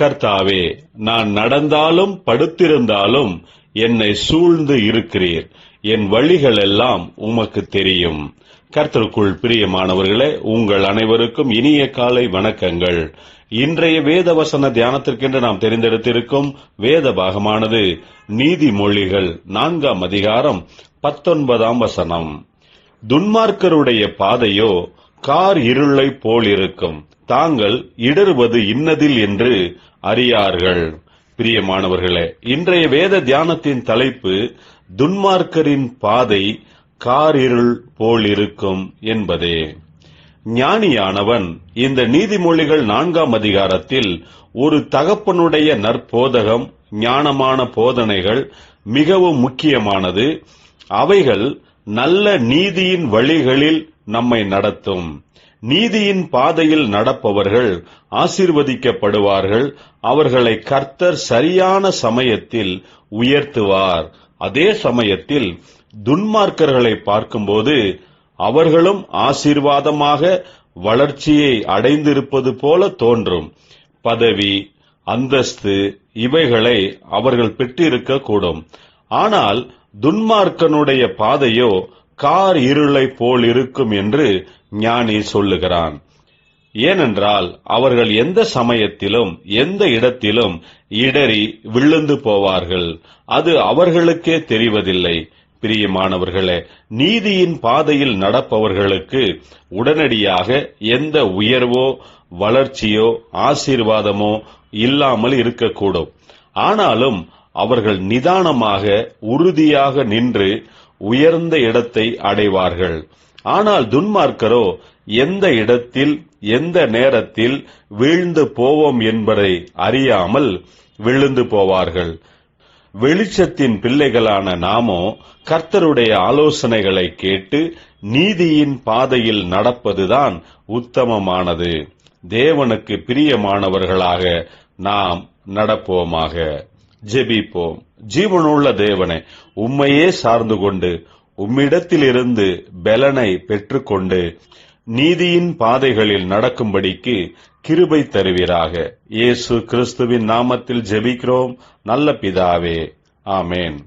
கர்த்தாவே நான் நடந்தாலும் படுத்திருந்தாலும் என்னை சூழ்ந்து இருக்கிறீர். என் வழிகள் எல்லாம் உமக்கு தெரியும். கர்த்தருக்குள் பிரியமானவர்களே உங்கள் அனைவருக்கும் இனிய காலை வணக்கங்கள். இன்றைய வேத வசன தியானத்திற்கென்று நாம் தெரிந்தெடுத்திருக்கும் வேத பாகமானது நீதிமொழிகள் நான்காம் அதிகாரம் பத்தொன்பதாம் வசனம். துன்மார்க்கருடைய பாதையோ கார் இருளை போலிருக்கும். தாங்கள் இடறுவது இன்னதில் என்று அறியார்கள். பிரியமானவர்களே இன்றைய வேத தியானத்தின் தலைப்பு துன்மார்க்கரின் பாதை கார் இருள் இருக்கும் என்பதே. ஞானியானவன் இந்த நீதிமொழிகள் நான்காம் அதிகாரத்தில் ஒரு தகப்பனுடைய நற்போதகம் ஞானமான போதனைகள் மிகவும் முக்கியமானது. அவைகள் நல்ல நீதியின் வழிகளில் நம்மை நடத்தும். நீதியின் பாதையில் நடப்பவர்கள் ஆசீர்வதிக்கப்படுவார்கள். அவர்களை கர்த்தர் சரியான சமயத்தில் உயர்த்துவார். அதே சமயத்தில் துன்மார்க்கர்களை பார்க்கும்போது அவர்களும் ஆசீர்வாதமாக வளர்ச்சியை அடைந்திருப்பது போல தோன்றும். பதவி அந்தஸ்து இவைகளை அவர்கள் பெற்றிருக்க கூடும் ஆனால் துன்மார்க்கனுடைய பாதையோ கார் இருளை போல் இருக்கும் என்று ஞானி சொல்லுகிறான். ஏனென்றால் அவர்கள் எந்த சமயத்திலும் எந்த இடத்திலும் இடறி விழுந்து போவார்கள். அது அவர்களுக்கே தெரிவதில்லை. பிரியமானவர்களே நீதியின் பாதையில் நடப்பவர்களுக்கு உடனடியாக எந்த உயர்வோ வளர்ச்சியோ ஆசீர்வாதமோ இல்லாமல் இருக்கக்கூடும். ஆனாலும் அவர்கள் நிதானமாக உறுதியாக நின்று உயர்ந்த இடத்தை அடைவார்கள். ஆனால் துன்மார்க்கரோ எந்த இடத்தில் எந்த நேரத்தில் வீழ்ந்து போவோம் என்பதை அறியாமல் விழுந்து போவார்கள். வெளிச்சத்தின் பிள்ளைகளான நாமோ கர்த்தருடைய ஆலோசனைகளை கேட்டு நீதியின் பாதையில் நடப்பதுதான் உத்தமமானது. தேவனுக்கு பிரியமானவர்களாக நாம் நடப்போமாக. ஜெபிப்போம். ஜீவனுள்ள தேவனை உம்மையே சார்ந்து கொண்டு உம்மிடத்திலிருந்து பலனை பெற்றுக்கொண்டு நீதியின் பாதைகளில் நடக்கும்படிக்கு கிருபை தருவீராக. இயேசு கிறிஸ்துவின் நாமத்தில் ஜெபிக்கிறோம். நல்ல பிதாவே. ஆமேன்.